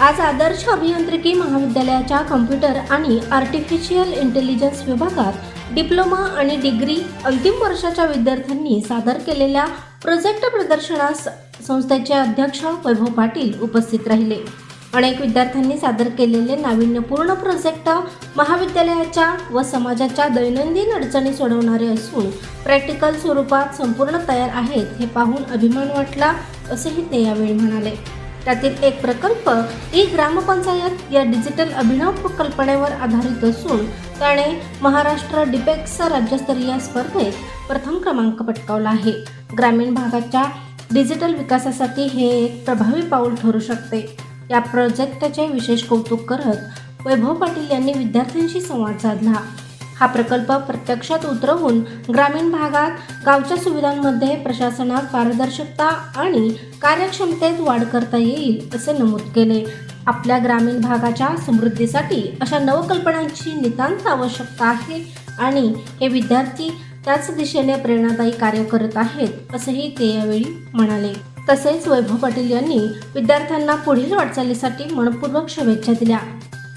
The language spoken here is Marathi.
आज आदर्श अभियांत्रिकी महाविद्यालयाच्या कम्प्युटर आणि आर्टिफिशियल इंटेलिजन्स विभागात डिप्लोमा आणि डिग्री अंतिम वर्षाच्या विद्यार्थ्यांनी सादर केलेल्या प्रोजेक्ट प्रदर्शनास संस्थेचे अध्यक्ष वैभव पाटील उपस्थित राहिले. अनेक विद्यार्थ्यांनी सादर केलेले नाविन्यपूर्ण प्रोजेक्ट महाविद्यालयाच्या व समाजाच्या दैनंदिन अडचणी सोडवणारे असून प्रॅक्टिकल स्वरूपात संपूर्ण तयार आहेत हे पाहून अभिमान वाटला असेही ते यावेळी म्हणाले. त्यातील एक प्रकल्प ई ग्रामपंचायत या डिजिटल अभिनव कल्पनेवर आधारित असून त्याने महाराष्ट्र डिपेक्स राज्यस्तरीय स्पर्धेत प्रथम क्रमांक पटकावला आहे. ग्रामीण भागाच्या डिजिटल विकासासाठी हे एक प्रभावी पाऊल ठरू शकते. या प्रोजेक्टचे विशेष कौतुक करत वैभव पाटील यांनी विद्यार्थ्यांशी संवाद साधला. हा प्रकल्प प्रत्यक्षात उतरवून ग्रामीण भागात गावच्या सुविधांमध्ये प्रशासनात पारदर्शकता आणि कार्यक्षमतेत वाढ करता येईल असे नमूद केले. आपल्या ग्रामीण भागाच्या समृद्धीसाठी अशा नवकल्पनांची नितांत आवश्यकता आहे आणि हे विद्यार्थी त्याच दिशेने प्रेरणादायी कार्य करत आहेत असंही ते यावेळी म्हणाले. तसेच वैभव पाटील यांनी विद्यार्थ्यांना पुढील वाटचालीसाठी मनपूर्वक शुभेच्छा दिल्या.